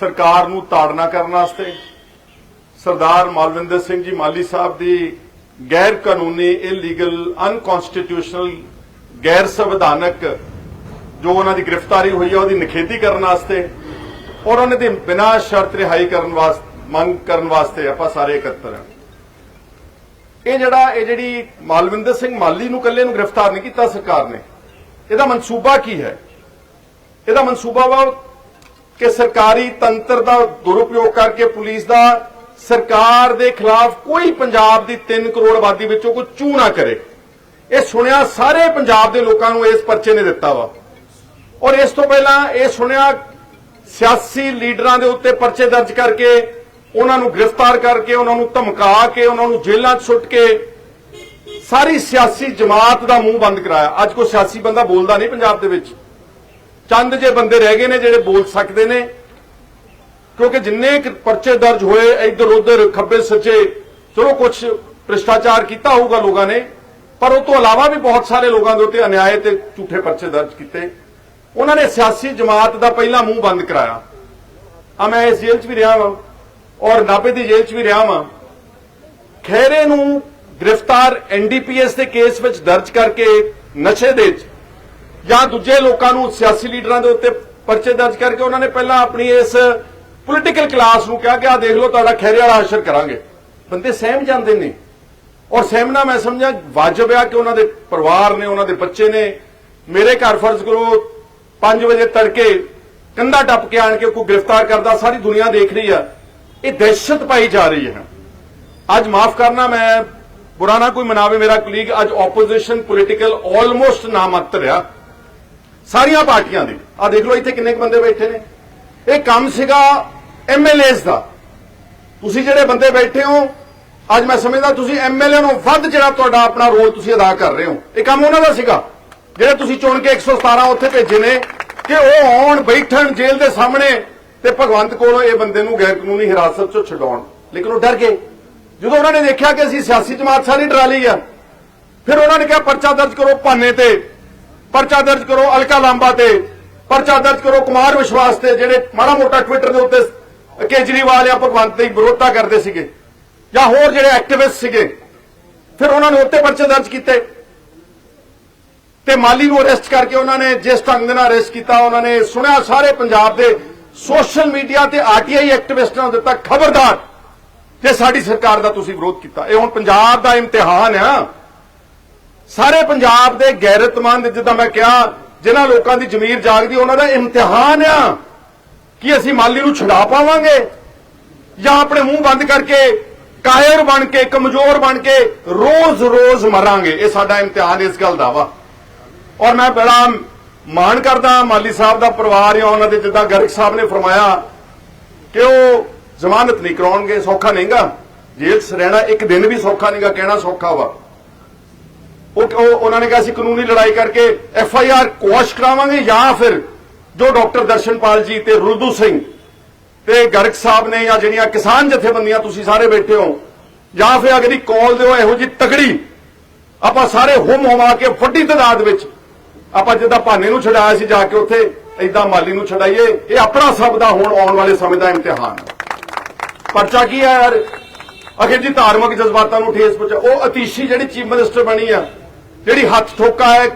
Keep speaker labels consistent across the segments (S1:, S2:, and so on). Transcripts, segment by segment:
S1: ਸਰਕਾਰ ਨੂੰ ਤਾੜਨਾ ਕਰਨ ਵਾਸਤੇ ਸਰਦਾਰ ਮਾਲਵਿੰਦਰ ਸਿੰਘ ਜੀ ਮਾਲੀ ਸਾਹਿਬ ਦੀ ਗੈਰ ਕਾਨੂੰਨੀ ਇਲੀਗਲ ਅਨਕਨਸਟੀਟਿਊਸ਼ਨਲ ਗੈਰ ਸੰਵਿਧਾਨਕ ਜੋ ਉਹਨਾਂ ਦੀ ਗ੍ਰਿਫਤਾਰੀ ਹੋਈ ਹੈ ਉਹਦੀ ਨਿਖੇਧੀ ਕਰਨ ਵਾਸਤੇ ਔਰ ਉਹਨਾਂ ਦੀ ਬਿਨਾਂ ਸ਼ਰਤ ਰਿਹਾਈ ਕਰਨ ਵਾਸਤੇ ਮੰਗ ਕਰਨ ਵਾਸਤੇ ਆਪਾਂ ਸਾਰੇ ਇਕੱਤਰ ਹਾਂ ਇਹ ਜਿਹੜਾ, ਇਹ ਜਿਹੜੀ ਮਾਲਵਿੰਦਰ ਸਿੰਘ ਮਾਲੀ ਨੂੰ ਇਕੱਲੇ ਨੂੰ ਗ੍ਰਿਫਤਾਰ ਨਹੀਂ ਕੀਤਾ ਸਰਕਾਰ ਨੇ, ਇਹਦਾ ਮਨਸੂਬਾ ਕੀ ਹੈ? ਇਹਦਾ ਮਨਸੂਬਾ ਵਾ ਕਿ ਸਰਕਾਰੀ ਤੰਤਰ ਦਾ ਦੁਰਉਪਯੋਗ ਕਰਕੇ ਪੁਲਿਸ ਦਾ ਸਰਕਾਰ ਦੇ ਖਿਲਾਫ ਕੋਈ ਪੰਜਾਬ ਦੀ 3 ਕਰੋੜ ਆਬਾਦੀ ਵਿੱਚੋਂ ਕੋਈ ਚੂ ਨਾ ਕਰੇ। ਇਹ ਸੁਣਿਆ ਸਾਰੇ ਪੰਜਾਬ ਦੇ ਲੋਕਾਂ ਨੂੰ, ਇਸ ਪਰਚੇ ਨੇ ਦਿੱਤਾ ਵਾ। ਔਰ ਇਸ ਤੋਂ ਪਹਿਲਾਂ ਇਹ ਸੁਣਿਆ ਸਿਆਸੀ ਲੀਡਰਾਂ ਦੇ ਉੱਤੇ ਪਰਚੇ ਦਰਜ ਕਰਕੇ, ਉਹਨਾਂ ਨੂੰ ਗ੍ਰਿਫਤਾਰ ਕਰਕੇ, ਉਹਨਾਂ ਨੂੰ ਧਮਕਾ ਕੇ, ਉਹਨਾਂ ਨੂੰ ਜੇਲ੍ਹਾਂ 'ਚ ਸੁੱਟ ਕੇ, ਸਾਰੀ ਸਿਆਸੀ ਜਮਾਤ ਦਾ ਮੂੰਹ ਬੰਦ ਕਰਾਇਆ। ਅੱਜ ਕੋਈ ਸਿਆਸੀ ਬੰਦਾ ਬੋਲਦਾ ਨਹੀਂ ਪੰਜਾਬ ਦੇ ਵਿੱਚ। ਚੰਦ ਜੇ ਬੰਦੇ ਰਹਿ ਗਏ ਨੇ ਜਿਹੜੇ ਬੋਲ ਸਕਦੇ ਨੇ, ਕਿਉਂਕਿ ਜਿੰਨੇ ਪਰਚੇ ਦਰਜ ਹੋਏ, ਇੱਧਰ ਉੱਧਰ ਖੱਬੇ ਸੱਜੇ, ਚਲੋ ਕੁਝ ਭ੍ਰਿਸ਼ਟਾਚਾਰ ਕੀਤਾ ਹੋਊਗਾ ਲੋਕਾਂ ਨੇ, ਪਰ ਉਹ ਤੋਂ ਇਲਾਵਾ ਵੀ ਬਹੁਤ ਸਾਰੇ ਲੋਕਾਂ ਦੇ ਉੱਤੇ ਅਨਿਆਏ ਤੇ ਝੂਠੇ ਪਰਚੇ ਦਰਜ ਕੀਤੇ। ਉਹਨਾਂ ਨੇ ਸਿਆਸੀ ਜਮਾਤ ਦਾ ਪਹਿਲਾ ਮੂੰਹ ਬੰਦ ਕਰਾਇਆ। ਆ ਮੈਂ ਇਸ ਜੇਲ੍ਹ 'ਚ ਵੀ ਰਿਹਾ ਵਾਂ, ਔਰ ਨਾਭੇ ਦੀ ਜੇਲ੍ਹ 'ਚ ਵੀ ਰਿਹਾ ਵਾਂ। ਖੈਰੇ ਨੂੰ ਗ੍ਰਿਫਤਾਰ ਐਨਡੀਪੀਐਸ ਦੇ ਕੇਸ ਵਿੱਚ ਦਰਜ ਕਰਕੇ ਨਸ਼ੇ ਦੇ ਜਾਂ ਦੂਜੇ ਲੋਕਾਂ ਨੂੰ ਸਿਆਸੀ ਲੀਡਰਾਂ ਦੇ ਉੱਤੇ ਪਰਚੇ ਦਰਜ ਕਰਕੇ ਉਹਨਾਂ ਨੇ ਪਹਿਲਾਂ ਆਪਣੀ ਇਸ ਪੋਲੀਟੀਕਲ ਕਲਾਸ ਨੂੰ ਕਿਹਾ ਕਿ ਆ ਦੇਖ ਲਓ, ਤੁਹਾਡਾ ਖੈਰੇ ਵਾਲਾ ਅਸਰ ਕਰਾਂਗੇ। ਬੰਦੇ ਸਹਿਮ ਜਾਂਦੇ ਨੇ। ਔਰ ਸਹਿਮਣਾ ਮੈਂ ਸਮਝਾਂ ਵਾਜਬ ਆ ਕਿ ਉਹਨਾਂ ਦੇ ਪਰਿਵਾਰ ਨੇ, ਉਹਨਾਂ ਦੇ ਬੱਚੇ ਨੇ ਮੇਰੇ ਘਰ ਫਰਜ਼ ਕਰੋ 5 ਵਜੇ ਤੜਕੇ ਕੰਧਾ ਟੱਪ ਕੇ ਆਣ ਕੇ ਕੋਈ ਗ੍ਰਿਫਤਾਰ ਕਰਦਾ, ਸਾਰੀ ਦੁਨੀਆ ਦੇਖ ਰਹੀ ਆ। ਇਹ ਦਹਿਸ਼ਤ ਪਾਈ ਜਾ ਰਹੀ ਹੈ। ਅੱਜ ਮਾਫ ਕਰਨਾ ਮੈਂ, ਬੁਰਾ ਨਾ ਕੋਈ ਮਨਾਵੇ, ਮੇਰਾ ਕੁਲੀਗ ਅੱਜ ਆਪੋਜੀਸ਼ਨ ਪੋਲੀਟੀਕਲ ਆਲਮੋਸਟ ਨਾਮਾਤਰ ਆ। ਸਾਰੀਆਂ ਪਾਰਟੀਆਂ ਦੇ। ਆ ਦੇਖ ਲਓ ਇੱਥੇ ਕਿੰਨੇ ਕੁ ਬੰਦੇ ਬੈਠੇ ਨੇ। ਇਹ ਕੰਮ ਸੀਗਾ ਐਮਐਲਏਸ ਦਾ। ਤੁਸੀਂ ਜਿਹੜੇ ਬੰਦੇ ਬੈਠੇ ਹੋ, ਅੱਜ ਮੈਂ ਸਮਝਦਾ ਤੁਸੀਂ ਐਮਐਲਏ ਨੂੰ ਵੱਧ ਜਿਹੜਾ ਤੁਹਾਡਾ ਆਪਣਾ ਰੋਲ ਤੁਸੀਂ ਅਦਾ ਕਰ ਰਹੇ ਹੋ। ਇਹ ਕੰਮ ਉਹਨਾਂ ਦਾ ਸੀਗਾ। ਜਿਹੜੇ ਤੁਸੀਂ ਚੁਣ ਕੇ 117 ਉੱਥੇ ਭੇਜੇ ਨੇ ਕਿ ਉਹ ਆਉਣ, ਬੈਠਣ ਜੇਲ੍ਹ ਦੇ ਸਾਹਮਣੇ ਤੇ ਭਗਵੰਤ ਕੋਲੋਂ ਇਹ ਬੰਦੇ ਨੂੰ ਗੈਰ ਕਾਨੂੰਨੀ ਹਿਰਾਸਤ 'ਚੋਂ ਛਡਾਉਣ। ਲੇਕਿਨ ਉਹ ਡਰ ਗਏ। ਜਦੋਂ ਉਹਨਾਂ ਨੇ ਦੇਖਿਆ ਕਿ ਅਸੀਂ ਸਿਆਸੀ ਜਮਾਤ ਸਾਰੀ ਡਰਾ ਲਈ ਆ, ਫਿਰ ਉਹਨਾਂ ਨੇ ਕਿਹਾ ਪਰਚਾ ਦਰਜ ਕਰੋ ਭਾਨੇ ਤੇ। ਪਰਚਾ ਦਰਜ ਕਰੋ ਅਲਕਾ ਲਾਂਬਾ ਤੇ। ਪਰਚਾ ਦਰਜ ਕਰੋ ਕੁਮਾਰ ਵਿਸ਼ਵਾਸ ਤੇ, ਜਿਹੜੇ ਮਾੜਾ ਮੋਟਾ ਟਵਿੱਟਰ ਦੇ ਉੱਤੇ ਕੇਜਰੀਵਾਲ ਜਾਂ ਭਗਵੰਤ ਦੀ ਵਿਰੋਧਤਾ ਕਰਦੇ ਸੀਗੇ, ਜਾਂ ਹੋਰ ਜਿਹੜੇ ਐਕਟਿਵਿਸਟ ਸੀਗੇ, ਫਿਰ ਉਹਨਾਂ ਨੇ ਉੱਤੇ ਪਰਚੇ ਦਰਜ ਕੀਤੇ। ਤੇ ਮਾਲੀ ਨੂੰ ਅਰੈਸਟ ਕਰਕੇ ਉਹਨਾਂ ਨੇ ਜਿਸ ਢੰਗ ਦੇ ਨਾਲ ਅਰੈਸਟ ਕੀਤਾ, ਉਹਨਾਂ ਨੇ ਸੁਣਿਆ ਸਾਰੇ ਪੰਜਾਬ ਦੇ ਸੋਸ਼ਲ ਮੀਡੀਆ ਤੇ ਆਰਟੀਆਈ ਐਕਟਿਵਿਸਟਾਂ ਨੂੰ ਦਿੱਤਾ ਖਬਰਦਾਰ। ਜੇ ਸਾਡੀ ਸਰਕਾਰ ਦਾ ਤੁਸੀਂ ਵਿਰੋਧ ਕੀਤਾ। ਇਹ ਹੁਣ ਪੰਜਾਬ ਦਾ ਇਮਤਿਹਾਨ ਆ। ਸਾਰੇ ਪੰਜਾਬ ਦੇ ਗੈਰਤਮੰਦ, ਜਿੱਦਾਂ ਮੈਂ ਕਿਹਾ, ਜਿਨ੍ਹਾਂ ਲੋਕਾਂ ਦੀ ਜ਼ਮੀਰ ਜਾਗਦੀ, ਉਹਨਾਂ ਦਾ ਇਮਤਿਹਾਨ ਆ ਕਿ ਅਸੀਂ ਮਾਲੀ ਨੂੰ ਛੁਡਾ ਪਾਵਾਂਗੇ ਜਾਂ ਆਪਣੇ ਮੂੰਹ ਬੰਦ ਕਰਕੇ ਕਾਇਰ ਬਣ ਕੇ, ਕਮਜ਼ੋਰ ਬਣ ਕੇ ਰੋਜ਼-ਰੋਜ਼ ਮਰਾਂਗੇ। ਇਹ ਸਾਡਾ ਇਮਤਿਹਾਨ, ਇਸ ਗੱਲ ਦਾ ਵਾ। ਔਰ ਮੈਂ ਬੜਾ ਮਾਣ ਕਰਦਾ ਮਾਲੀ ਸਾਹਿਬ ਦਾ ਪਰਿਵਾਰ ਜਾਂ ਉਹਨਾਂ ਦੇ ਜਿੱਦਾਂ ਗਰਗ ਸਾਹਿਬ ਨੇ ਫਰਮਾਇਆ ਕਿ ਉਹ ਜ਼ਮਾਨਤ ਨਹੀਂ ਕਰਾਉਣਗੇ, ਸੌਖਾ ਨਹੀਂਗਾ। ਜੇਲ੍ਹ 'ਚ ਰਹਿਣਾ ਇੱਕ ਦਿਨ ਵੀ ਸੌਖਾ ਨਹੀਂਗਾ, ਕਹਿਣਾ ਸੌਖਾ ਵਾ। ਉਹ ਉਹਨਾਂ ਨੇ ਕਿਹਾ ਸੀ ਕਾਨੂੰਨੀ ਲੜਾਈ ਕਰਕੇ ਐਫ ਆਈ ਆਰ ਕੋਸ਼ ਕਰਾਵਾਂਗੇ ਜਾਂ ਫਿਰ ਜੋ ਡਾਕਟਰ ਦਰਸ਼ਨਪਾਲ ਜੀ ਤੇ ਰੁਦੂ ਸਿੰਘ ਤੇ ਗਰਗ ਸਾਹਿਬ ਨੇ ਜਾਂ ਜਿਹੜੀਆਂ ਕਿਸਾਨ ਜਥੇਬੰਦੀਆਂ ਤੁਸੀਂ ਸਾਰੇ ਬੈਠੇ ਹੋ, ਜਾਂ ਫਿਰ ਅਗਰੀ ਕਾਲ ਦਿਓ, ਇਹੋ ਜੀ ਤਗੜੀ ਆਪਾਂ ਸਾਰੇ ਹੁਮ ਹੁਮਾ ਕੇ ਵੱਡੀ ਤਾਦਾਦ ਵਿੱਚ ਆਪਾਂ ਜਿੱਦਾਂ ਭਾਨੇ ਨੂੰ ਛਡਾਇਆ ਸੀ ਜਾ ਕੇ ਉੱਥੇ ਐਦਾਂ ਮਾਲੀ ਨੂੰ ਛਡਾਈਏ, ਇਹ ਆਪਣਾ ਸਭ ਦਾ ਹੁਣ ਆਉਣ ਵਾਲੇ ਸਮੇਂ ਦਾ ਇਮਤਿਹਾਨ ਪਰਚਾ ਕੀ ਹੈ ਯਾਰ? ਅਖਿਰ ਜੀ ਧਾਰਮਿਕ ਜਜ਼ਬਾਤਾਂ ਨੂੰ ਠੇਸ ਪਹੁੰਚਾ ਉਹ ਅਤੀਸ਼ੀ ਜਿਹੜੀ ਚੀਫ ਮਿਨਿਸਟਰ ਬਣੀ ਆ ਜਿਹੜੀ ਹੱਥ ਠੋਕਾ ਹੈ,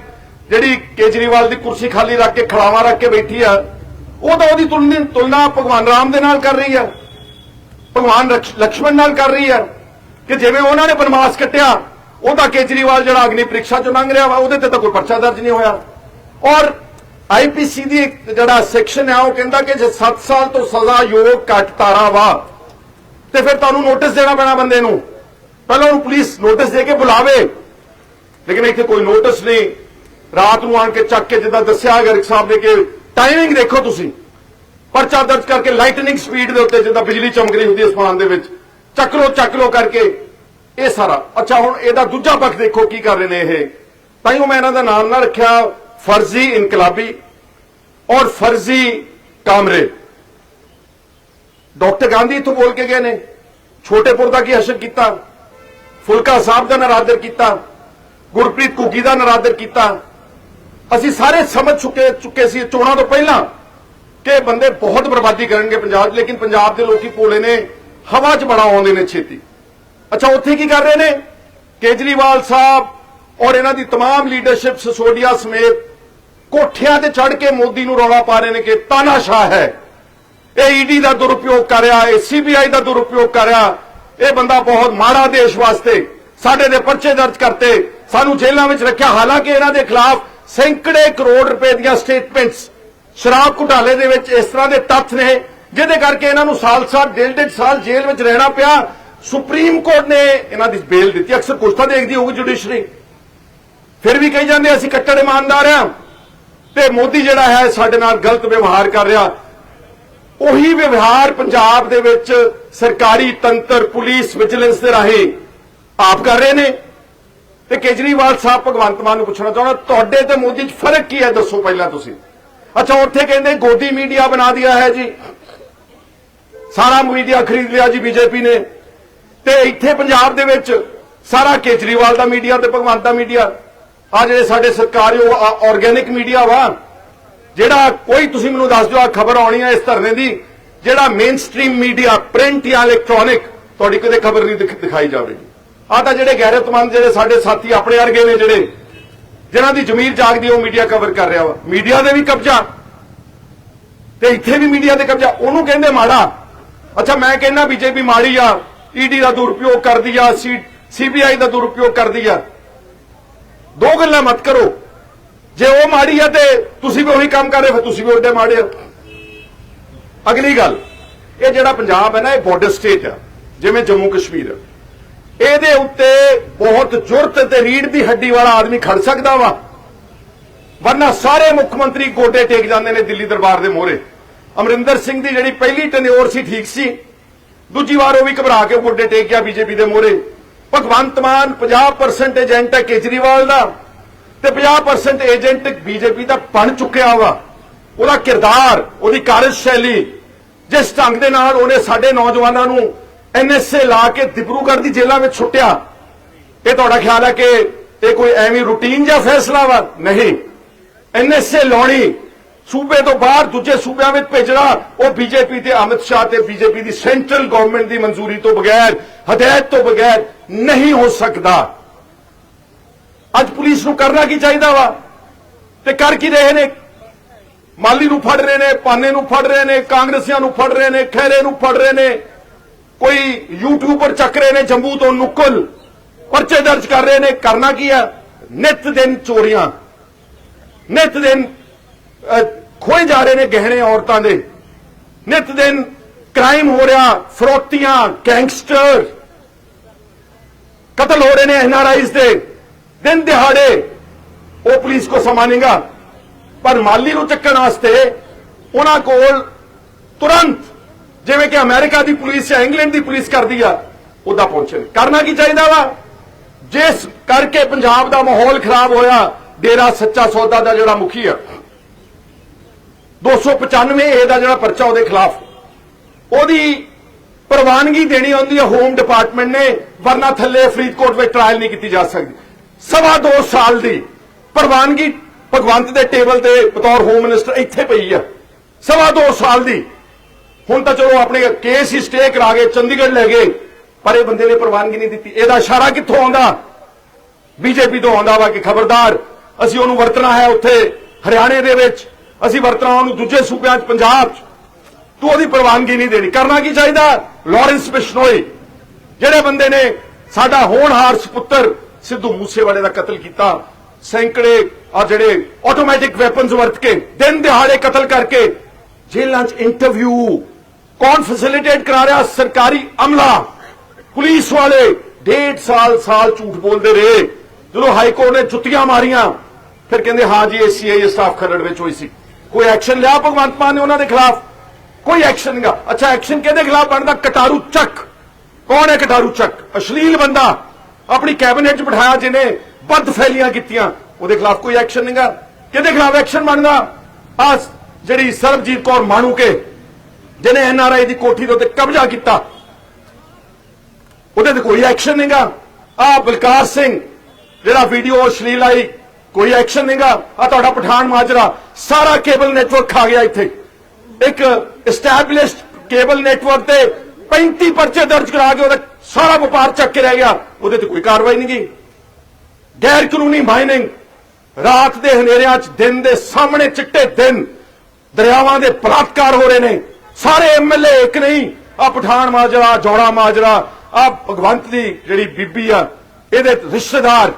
S1: ਜਿਹੜੀ ਕੇਜਰੀਵਾਲ ਦੀ ਕੁਰਸੀ ਖਾਲੀ ਰੱਖ ਕੇ ਖੜਾਵਾ ਰੱਖ ਕੇ ਬੈਠੀ ਆ, ਉਹ ਤਾਂ ਉਹਦੀ ਤੁਲਨਾ ਤੁਲਨਾ ਭਗਵਾਨ ਰਾਮ ਦੇ ਨਾਲ ਕਰ ਰਹੀ ਆ। ਭਗਵਾਨ ਲਕਸ਼- ਲਕਸ਼ਮਣ ਨਾਲ ਕਰ ਰਹੀ ਆ। ਕਿ ਜਿਵੇਂ ਉਹਨਾਂ ਨੇ ਬਨਵਾਸ ਕੱਟਿਆ, ਉਹ ਤਾਂ ਕੇਜਰੀਵਾਲ ਜਿਹੜਾ ਅਗਨੀ ਪ੍ਰੀਖਿਆ ਚੋਂ ਲੰਘ ਰਿਹਾ ਵਾ, ਉਹਦੇ ਤੇ ਤਾਂ ਕੋਈ ਪਰਚਾ ਦਰਜ ਨਹੀਂ ਹੋਇਆ। ਔਰ ਆਈਪੀਸੀ ਦੀ ਜਿਹੜਾ ਸੈਕਸ਼ਨ ਹੈ ਉਹ ਕਹਿੰਦਾ ਕਿ ਜੇ 7 ਸਾਲ ਤੋਂ ਸਜ਼ਾ ਯੋਗ ਘੱਟ ਤਾਰਾ ਵਾ, ਤੇ ਫਿਰ ਤੁਹਾਨੂੰ ਨੋਟਿਸ ਦੇਣਾ ਪੈਣਾ ਬੰਦੇ ਨੂੰ। ਪਹਿਲਾਂ ਉਹਨੂੰ ਪੁਲਿਸ ਨੋਟਿਸ ਦੇ ਕੇ ਬੁਲਾਵੇ। ਲੇਕਿਨ ਇੱਥੇ ਕੋਈ ਨੋਟਿਸ ਨਹੀਂ। ਰਾਤ ਨੂੰ ਆਣ ਕੇ ਚੱਕ ਕੇ ਜਿੱਦਾਂ ਦੱਸਿਆ ਗਰਗ ਸਾਹਿਬ ਨੇ ਕਿ ਟਾਈਮਿੰਗ ਦੇਖੋ ਤੁਸੀਂ। ਪਰਚਾ ਦਰਜ ਕਰਕੇ ਲਾਈਟਨਿੰਗ ਸਪੀਡ ਦੇ ਉੱਤੇ ਜਿੱਦਾਂ ਬਿਜਲੀ ਚਮਕ ਰਹੀ ਹੁੰਦੀ ਅਸਮਾਨ ਦੇ ਵਿੱਚ। ਚੱਕ ਲੋ ਚੱਕ ਲੋ ਕਰਕੇ। ਇਹ ਸਾਰਾ। ਅੱਛਾ, ਹੁਣ ਇਹਦਾ ਦੂਜਾ ਪੱਖ ਦੇਖੋ ਕੀ ਕਰ ਰਹੇ ਨੇ ਇਹ। ਤਾਂ ਹੀ ਮੈਂ ਇਹਨਾਂ ਦਾ ਨਾਮ ਨਾ ਰੱਖਿਆ। ਫਰਜ਼ੀ ਇਨਕਲਾਬੀ ਔਰ ਫਰਜ਼ੀ ਕਾਮਰੇ। ਡਾਕਟਰ ਗਾਂਧੀ ਇੱਥੋਂ ਬੋਲ ਕੇ ਗਏ ਨੇ। ਛੋਟੇਪੁਰ ਦਾ ਕੀ ਹਸ਼ਰ ਕੀਤਾ? ਫੁਲਕਾ ਸਾਹਿਬ ਦਾ ਨਾਰਾਦਰ ਕੀਤਾ। ਗੁਰਪ੍ਰੀਤ ਘੁੱਗੀ ਦਾ ਨਰਾਦਰ ਕੀਤਾ ਅਸੀਂ ਸਾਰੇ ਸਮਝ ਚੁੱਕੇ ਚੁੱਕੇ ਸੀ ਚੋਣਾਂ ਤੋਂ ਪਹਿਲਾਂ ਕਿ ਇਹ ਬੰਦੇ ਬਹੁਤ ਬਰਬਾਦੀ ਕਰਨਗੇ ਪੰਜਾਬ 'ਚ ਲੇਕਿਨ ਪੰਜਾਬ ਦੇ ਲੋਕੀ ਭੋਲੇ ਨੇ ਹਵਾ 'ਚ ਬੜਾ ਆਉਂਦੇ ਨੇ ਛੇਤੀ ਅੱਛਾ ਉੱਥੇ ਕੀ ਕਰ ਰਹੇ ਨੇ ਕੇਜਰੀਵਾਲ ਸਾਹਿਬ ਔਰ ਇਹਨਾਂ ਦੀ तमाम ਲੀਡਰਸ਼ਿਪ ਸਸੋਡੀਆ ਸਮੇਤ ਕੋਠਿਆਂ ਤੇ ਚੜ ਕੇ ਮੋਦੀ ਨੂੰ ਰੌਲਾ ਪਾ ਰਹੇ ਨੇ ਕਿ ਤਾਨਾਸ਼ਾਹ ਹੈ ਇਹ ਈਡੀ ਦਾ ਦੁਰਉਪਯੋਗ ਕਰ ਰਿਹਾ ਹੈ ਸੀਬੀਆਈ ਦਾ ਦੁਰਉਪਯੋਗ ਕਰ ਰਿਹਾ ਇਹ ਬੰਦਾ ਬਹੁਤ ਮਾੜਾ ਦੇਸ਼ ਵਾਸਤੇ ਸਾਡੇ ਦੇ ਪਰਚੇ ਦਰਜ ਕਰਤੇ ਸਾਨੂੰ ਜੇਲ੍ਹਾਂ ਵਿੱਚ ਰੱਖਿਆ। ਹਾਲਾਂਕਿ ਇਹਨਾਂ ਦੇ ਖਿਲਾਫ ਸੈਂਕੜੇ ਕਰੋੜ ਰੁਪਏ ਦੀਆਂ ਸਟੇਟਮੈਂਟਸ ਸ਼ਰਾਬ ਘੁਟਾਲੇ ਦੇ ਵਿੱਚ ਇਸ ਤਰ੍ਹਾਂ ਦੇ ਤੱਥ ਨੇ, ਜਿਹਦੇ ਕਰਕੇ ਇਹਨਾਂ ਨੂੰ ਸਾਲ ਸਾਲ ਡੇਢ ਡੇਢ ਸਾਲ ਜੇਲ੍ਹ ਵਿੱਚ ਰਹਿਣਾ ਪਿਆ। ਸੁਪਰੀਮ ਕੋਰਟ ਨੇ ਇਹਨਾਂ ਦੀ ਬੇਲ ਦਿੱਤੀ। ਅਕਸਰ ਕੁਛ ਤਾਂ ਦੇਖਦੀ ਹੋਊਗੀ ਜੁਡੀਸ਼ਰੀ ਫਿਰ ਵੀ ਕਹੀ ਜਾਂਦੇ, ਅਸੀਂ ਕੱਟੜ ਇਮਾਨਦਾਰ ਆ ਤੇ ਮੋਦੀ ਜਿਹੜਾ ਹੈ, ਸਾਡੇ ਨਾਲ ਗਲਤ ਵਿਵਹਾਰ ਕਰ ਰਿਹਾ। ਉਹੀ ਵਿਵਹਾਰ ਪੰਜਾਬ ਦੇ ਵਿੱਚ ਸਰਕਾਰੀ ਤੰਤਰ, ਪੁਲਿਸ, ਵਿਜੀਲੈਂਸ ਦੇ ਰਾਹੀਂ ਆਪ ਕਰ ਰਹੇ ਨੇ। ਤੇ ਕੇਜਰੀਵਾਲ ਸਾਹਿਬ ਭਗਵੰਤ ਮਾਨ ਨੂੰ ਪੁੱਛਣਾ ਚਾਹੁੰਦਾ, ਤੁਹਾਡੇ ਤੇ ਮੋਦੀ 'ਚ ਫ਼ਰਕ ਕੀ ਹੈ ਦੱਸੋ ਪਹਿਲਾਂ ਤੁਸੀਂ? ਅੱਛਾ, ਉੱਥੇ ਕਹਿੰਦੇ ਗੋਦੀ ਮੀਡੀਆ ਬਣਾ ਦਿਆ ਹੈ ਜੀ। ਸਾਰਾ ਮੀਡੀਆ ਖਰੀਦ ਲਿਆ ਜੀ ਬੀਜੇਪੀ ਨੇ। ਤੇ ਇੱਥੇ ਪੰਜਾਬ ਦੇ ਵਿੱਚ ਸਾਰਾ ਕੇਜਰੀਵਾਲ ਦਾ ਮੀਡੀਆ ਤੇ ਭਗਵੰਤ ਦਾ ਮੀਡੀਆ। ਆ ਜਿਹੜੇ ਸਾਡੇ ਸਰਕਾਰੀ ਆਰਗੈਨਿਕ ਮੀਡੀਆ ਵਾ। ਜਿਹੜਾ ਕੋਈ ਤੁਸੀਂ ਮੈਨੂੰ ਦੱਸ ਦਿਓ ਆ ਖਬਰ ਆਉਣੀ ਹੈ ਇਸ ਧਰਨੇ ਦੀ, ਜਿਹੜਾ ਮੇਨ ਸਟ੍ਰੀਮ ਮੀਡੀਆ ਪ੍ਰਿੰਟ ਜਾਂ ਇਲੈਕਟ੍ਰੋਨਿਕ ਤੁਹਾਡੀ ਕਦੇ ਖਬਰ ਨਹੀਂ ਦਿਖਾਈ ਜਾਵੇਗੀ। ਆ ਤਾਂ ਜਿਹੜੇ ਗੈਰਤਮੰਦ, ਜਿਹੜੇ ਸਾਡੇ ਸਾਥੀ ਆਪਣੇ ਵਰਗੇ ਨੇ ਜਿਹੜੇ, ਜਿਨ੍ਹਾਂ ਦੀ ਜ਼ਮੀਰ ਜਾਗਦੀ ਉਹ ਮੀਡੀਆ ਕਵਰ ਕਰ ਰਿਹਾ ਵਾ। ਮੀਡੀਆ ਦੇ ਵੀ ਕਬਜ਼ਾ। ਤੇ ਇੱਥੇ ਵੀ ਮੀਡੀਆ ਦੇ ਕਬਜ਼ਾ। ਉਹਨੂੰ ਕਹਿੰਦੇ ਮਾੜਾ। ਅੱਛਾ, ਮੈਂ ਕਹਿੰਦਾ ਬੀਜੇਪੀ ਮਾੜੀ ਆ ਈਡੀ ਦਾ ਦੁਰਉਪਯੋਗ ਕਰਦੀ ਆ ਸੀਬੀਆਈ ਦਾ ਦੁਰਉਪਯੋਗ ਕਰਦੀ ਆ। ਦੋ ਗੱਲਾਂ ਮਤ ਕਰੋ। ਜੇ ਉਹ ਮਾੜੀ ਆ ਤੇ ਤੁਸੀਂ ਵੀ ਉਹੀ ਕੰਮ ਕਰ ਰਹੇ ਫਿਰ ਤੁਸੀਂ ਵੀ ਉਹਦੇ ਮਾੜੇ ਆ ਅਗਲੀ ਗੱਲ, ਇਹ ਜਿਹੜਾ ਪੰਜਾਬ ਹੈ ਨਾ, ਇਹ ਬਾਰਡਰ ਸਟੇਟ ਆ, ਜਿਵੇਂ ਜੰਮੂ ਕਸ਼ਮੀਰ ਆ ਇਹਦੇ ਉੱਤੇ ਬਹੁਤ ਜੁਰਤ ਤੇ ਰੀੜ ਦੀ ਹੱਡੀ ਵਾਲਾ ਆਦਮੀ ਖੜ ਸਕਦਾ ਵਾ। ਵਰਨਾ ਸਾਰੇ ਮੁੱਖ ਮੰਤਰੀ ਗੋਡੇ ਟੇਕ ਜਾਂਦੇ ਨੇ ਦਿੱਲੀ ਦਰਬਾਰ ਦੇ ਮੋਹਰੇ। ਅਮਰਿੰਦਰ ਸਿੰਘ ਦੀ ਜਿਹੜੀ ਪਹਿਲੀ ਟਨਿਓਰ ਸੀ ਠੀਕ ਸੀ। ਦੂਜੀ ਵਾਰ ਉਹ ਵੀ ਘਬਰਾ ਕੇ ਗੋਡੇ ਟੇਕ ਗਿਆ ਬੀਜੇਪੀ ਦੇ ਮੋਹਰੇ। ਭਗਵੰਤ ਮਾਨ 50% ਏਜੰਟ ਹੈ ਕੇਜਰੀਵਾਲ ਦਾ ਤੇ 50% ਏਜੰਟ ਬੀਜੇਪੀ ਦਾ ਬਣ ਚੁੱਕਿਆ ਵਾ। ਉਹਦਾ ਕਿਰਦਾਰ, ਉਹਦੀ ਕਾਰਜਸ਼ੈਲੀ, ਜਿਸ ਢੰਗ ਦੇ ਨਾਲ ਉਹਨੇ ਸਾਡੇ ਨੌਜਵਾਨਾਂ ਨੂੰ ਐਨਐਸਏ ਲਾ ਕੇ ਦਿਬਰੂਗੜ੍ਹ ਦੀ ਜੇਲ੍ਹਾਂ ਵਿੱਚ ਛੁੱਟਿਆ ਇਹ ਤੁਹਾਡਾ ਖਿਆਲ ਹੈ ਕਿ ਇਹ ਕੋਈ ਐਵੇਂ ਰੂਟੀਨ ਜਾਂ ਫੈਸਲਾ ਵਾ ਨਹੀਂ ਐਨਐਸਏ ਲਾਉਣੀ, ਸੂਬੇ ਤੋਂ ਬਾਹਰ ਦੂਜੇ ਸੂਬਿਆਂ ਵਿੱਚ ਭੇਜਣਾ, ਉਹ ਬੀਜੇਪੀ ਤੇ ਅਮਿਤ ਸ਼ਾਹ ਤੇ ਬੀਜੇਪੀ ਦੀ ਸੈਂਟਰਲ ਗਵਰਨਮੈਂਟ ਦੀ ਮਨਜ਼ੂਰੀ ਤੋਂ ਬਗੈਰ, ਹਦਾਇਤ ਤੋਂ ਬਗੈਰ ਨਹੀਂ ਹੋ ਸਕਦਾ। ਅੱਜ ਪੁਲਿਸ ਨੂੰ ਕਰਨਾ ਕੀ ਚਾਹੀਦਾ ਵਾ? ਤੇ ਕਰ ਕੀ ਰਹੇ ਨੇ? ਮਾਲੀ ਨੂੰ ਫੜ ਰਹੇ ਨੇ, ਪਾਨੇ ਨੂੰ ਫੜ ਰਹੇ ਨੇ, ਕਾਂਗਰਸੀਆਂ ਨੂੰ ਫੜ ਰਹੇ ਨੇ, ਖਹਿਰੇ ਨੂੰ ਫੜ ਰਹੇ ਨੇ। ਕੋਈ ਯੂਟਿਊਬਰ ਚੱਕ ਰਹੇ ਨੇ ਜੰਬੂ ਤੋਂ ਨੁਕਲ ਪਰਚੇ ਦਰਜ ਕਰ ਰਹੇ ਨੇ, ਕਰਨਾ ਕੀ ਹੈ ਨਿਤ ਦਿਨ ਚੋਰੀਆਂ। ਨਿਤ ਦਿਨ ਖੋਏ ਜਾ ਰਹੇ ਨੇ ਗਹਿਣੇ ਔਰਤਾਂ ਦੇ। ਨਿਤ ਦਿਨ ਕ੍ਰਾਈਮ ਹੋ ਰਿਹਾ, ਫਰੋਤੀਆਂ ਗੈਂਗਸਟਰ ਕਤਲ ਹੋ ਰਹੇ ਨੇ ਐਨਆਰਆਈਜ਼ ਦੇ। ਦਿਨ ਦਿਹਾੜੇ ਉਹ ਪੁਲਿਸ ਕੋ ਸੰਭਾਲੇਗਾ ਪਰ ਮਾਲੀ ਨੂੰ ਚੱਕਣ ਵਾਸਤੇ ਉਹਨਾਂ ਕੋਲ ਤੁਰੰਤ ਜਿਵੇਂ ਕਿ ਅਮਰੀਕਾ ਦੀ ਪੁਲਿਸ ਜਾਂ ਇੰਗਲੈਂਡ ਦੀ ਪੁਲਿਸ ਕਰਦੀ ਆ, ਉਹਦਾ ਪਹੁੰਚਣ ਕਰਨਾ ਕੀ ਚਾਹੀਦਾ ਵਾ? ਜਿਸ ਕਰਕੇ ਪੰਜਾਬ ਦਾ ਮਾਹੌਲ ਖਰਾਬ ਹੋਇਆ, ਡੇਰਾ ਸੱਚਾ ਸੌਦਾ ਦਾ ਜਿਹੜਾ ਮੁਖੀ ਆ। 295 ਏ ਦਾ ਜਿਹੜਾ ਪਰਚਾ ਉਹਦੇ ਖਿਲਾਫ। ਉਹਦੀ ਪ੍ਰਵਾਨਗੀ ਦੇਣੀ ਹੁੰਦੀ ਹੈ ਹੋਮ ਡਿਪਾਰਟਮੈਂਟ ਨੇ, ਵਰਨਾ ਥੱਲੇ ਫਰੀਦਕੋਟ ਵਿੱਚ ਟ੍ਰਾਇਲ ਨਹੀਂ ਕੀਤੀ ਜਾ ਸਕਦੀ। ਸਵਾ ਦੋ ਸਾਲ ਦੀ ਪ੍ਰਵਾਨਗੀ ਭਗਵੰਤ ਦੇ ਟੇਬਲ ਤੇ ਬਤੌਰ ਹੋਮ ਮਿਨਿਸਟਰ ਇੱਥੇ ਪਈ ਆ। ਸਵਾ ਦੋ ਸਾਲ ਦੀ ਹੁਣ ਤਾਂ ਚਲੋ ਆਪਣੇ ਕੇਸ ਹੀ ਸਟੇ ਕਰਾ ਗਏ, ਚੰਡੀਗੜ੍ਹ ਲੈ ਗਏ, ਪਰ ਇਹ ਬੰਦੇ ਨੇ ਪ੍ਰਵਾਨਗੀ ਨਹੀਂ ਦਿੱਤੀ। ਇਹਦਾ ਇਸ਼ਾਰਾ ਕਿੱਥੋਂ ਆਉਂਦਾ? ਬੀਜੇਪੀ ਤੋਂ ਆਉਂਦਾ ਵਾ ਕਿ ਖਬਰਦਾਰ, ਅਸੀਂ ਉਹਨੂੰ ਵਰਤਣਾ ਹੈ ਉੱਥੇ, ਹਰਿਆਣੇ ਦੇ ਵਿੱਚ, ਅਸੀਂ ਵਰਤਣਾ ਉਹਨੂੰ ਦੂਜੇ ਸੂਬਿਆਂ 'ਚ, ਪੰਜਾਬ 'ਚ। ਤੂੰ ਉਹਦੀ ਪ੍ਰਵਾਨਗੀ ਨਹੀਂ ਦੇਣੀ। ਕਰਨਾ ਕੀ ਚਾਹੀਦਾ? ਲਾਰੈਂਸ ਬਿਸ਼ਨੋਈ, ਜਿਹੜੇ ਬੰਦੇ ਨੇ ਸਾਡਾ ਹੋਣਹਾਰ ਸੁਪੁੱਤਰ ਸਿੱਧੂ ਮੂਸੇਵਾਲੇ ਦਾ ਕਤਲ ਕੀਤਾ, ਸੈਂਕੜੇ ਆ ਜਿਹੜੇ ਆਟੋਮੈਟਿਕ ਵੈਪਨਸ ਵਰਤ ਕੇ, ਦਿਨ ਦਿਹਾੜੇ ਕਤਲ ਕਰਕੇ ਜੇਲ੍ਹਾਂ 'ਚ ਇੰਟਰਵਿਊ ਕੌਣ ਫੈਸਿਲਿਟੇਟ ਕਰਾ ਰਿਹਾ ਸਰਕਾਰੀ ਅਮਲਾ ਪੁਲਿਸ ਵਾਲੇ ਡੇਢ ਸਾਲ ਸਾਲ ਝੂਠ ਬੋਲਦੇ ਰਹੇ ਜਦੋਂ ਹਾਈ ਕੋਰਟ ਨੇ ਜੁੱਤੀਆਂ ਮਾਰੀਆਂ ਫਿਰ ਕਹਿੰਦੇ ਹਾਂ ਜੀ ਇਹ ਸੀਆਈਏ ਸਟਾਫ ਖਰੜ ਵਿੱਚ ਹੋਈ ਸੀ ਕੋਈ ਐਕਸ਼ਨ ਲਿਆ ਭਗਵੰਤ ਮਾਨ ਨੇ ਉਹਨਾਂ ਦੇ ਖਿਲਾਫ ਕੋਈ ਐਕਸ਼ਨ ਨਹੀਂਗਾ ਅੱਛਾ ਐਕਸ਼ਨ ਕਿਹਦੇ ਖਿਲਾਫ ਬਣਦਾ ਕਟਾਰੂ ਚੱਕ ਕੌਣ ਹੈ ਕਟਾਰੂ ਚੱਕ ਅਸ਼ਲੀਲ ਬੰਦਾ ਆਪਣੀ ਕੈਬਨਿਟ 'ਚ ਬਿਠਾਇਆ ਜਿਹਨੇ ਬਦ ਫੈਲੀਆਂ ਕੀਤੀਆਂ ਉਹਦੇ ਖਿਲਾਫ ਕੋਈ ਐਕਸ਼ਨ ਨਹੀਂਗਾ ਕਿਹਦੇ ਖਿਲਾਫ ਐਕਸ਼ਨ ਬਣਦਾ ਆ ਜਿਹੜੀ ਸਰਬਜੀਤ ਕੌਰ ਮਾਣੂ ਕੇ ਜਿਹਨੇ ਐਨਆਰਆਈ ਦੀ ਕੋਠੀ ਦੇ ਉੱਤੇ ਕਬਜ਼ਾ ਕੀਤਾ, ਉਹਦੇ ਤੇ ਕੋਈ ਐਕਸ਼ਨ ਨਹੀਂਗਾ ਆ ਬਲਕਾਰ ਸਿੰਘ, ਜਿਹੜਾ ਵੀਡੀਓ ਅਸ਼ਲੀਲ ਆਈ ਕੋਈ ਐਕਸ਼ਨ ਨਹੀਂਗਾ ਆ ਤੁਹਾਡਾ ਪਠਾਨ ਮਾਜਰਾ, ਸਾਰਾ ਕੇਬਲ ਨੈਟਵਰਕ ਖਾ ਗਿਆ ਇੱਥੇ। ਇੱਕ ਐਸਟੈਬਲਿਸ਼ਡ ਕੇਬਲ ਨੈਟਵਰਕ ਤੇ 35 ਪਰਚੇ ਦਰਜ ਕਰਾ ਕੇ ਉਹਦਾ ਸਾਰਾ ਵਪਾਰ ਚੱਕ ਕੇ ਰਹਿ ਗਿਆ। ਉਹਦੇ ਤੇ ਕੋਈ ਕਾਰਵਾਈ ਨਹੀਂ ਗਈ ਗੈਰ ਕਾਨੂੰਨੀ ਮਾਈਨਿੰਗ ਰਾਤ ਦੇ ਹਨੇਰਿਆਂ 'ਚ, ਦਿਨ ਦੇ ਸਾਹਮਣੇ ਚਿੱਟੇ ਦਿਨ, ਦਰਿਆਵਾਂ ਦੇ ਬਲਾਤਕਾਰ ਹੋ ਰਹੇ ਨੇ। ਸਾਰੇ ਐਮਐਲਏ ਇੱਕ ਨਹੀਂ ਆ ਪਠਾਨ ਮਾਜਰਾ, ਜੋੜਾ ਮਾਜਰਾ ਆ ਭਗਵੰਤ ਦੀ ਜਿਹੜੀ ਬੀਬੀ ਆ, ਇਹਦੇ ਰਿਸ਼ਤੇਦਾਰ